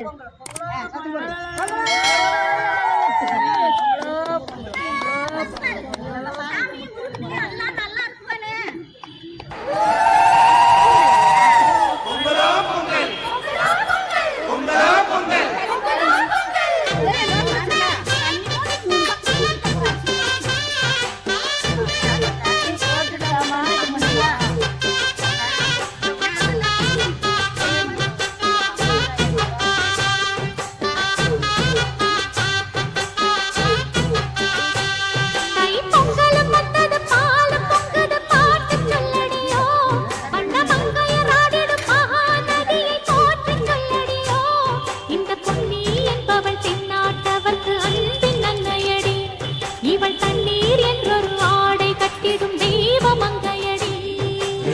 Vamos, இவள் தண்ணீர் என்றொரு ஆடை கட்டிடும் தெய்வ மங்கையடி.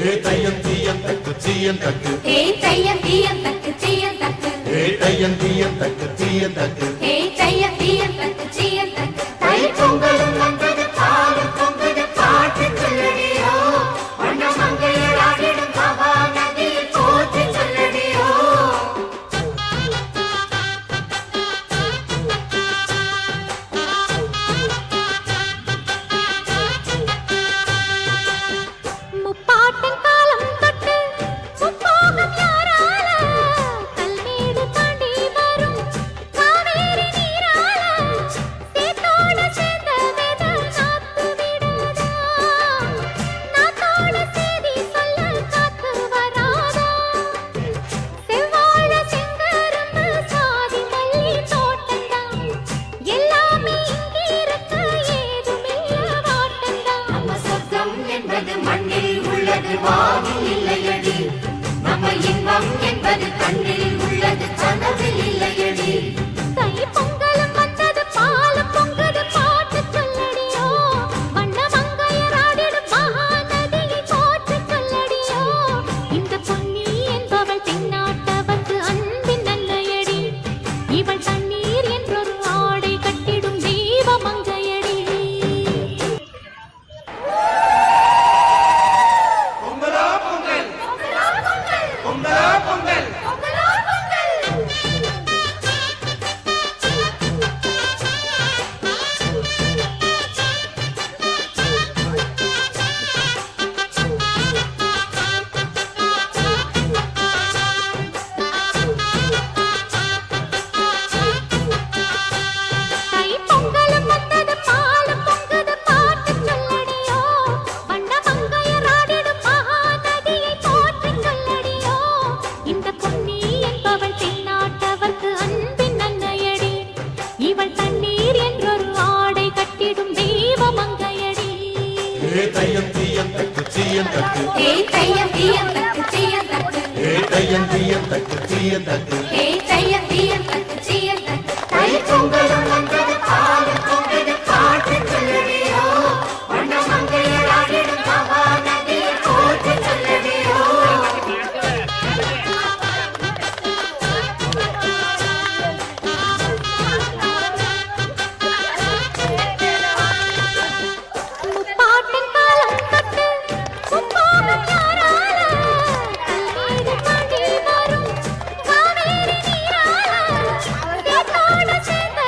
ஏ தையம் தீயம் தக்கு தீயம் தக்கு. ஏய் தையம் தீயம் தக்கு தீயம் தக்கு. ஏ தையம் தீயம் தக்கு தீயம் தக்கு. ஏய் கண்ணில் உள்ளது வானில் இல்லையடி. நம்ம இன்பம் என்பது கண்ணில் உள்ளது கனவில் இல்லையடி. இவள் தண்ணி கட்டிடும் தெய்வ மங்கையடி ஏ தையம் தீயம் தக்கு தீயம் தக்கு. ஏய் தையம் தீயம் தக்கு தீயம் தக்கு. ஏ தையம் தீயம் தக்கு தீயம் தக்கு.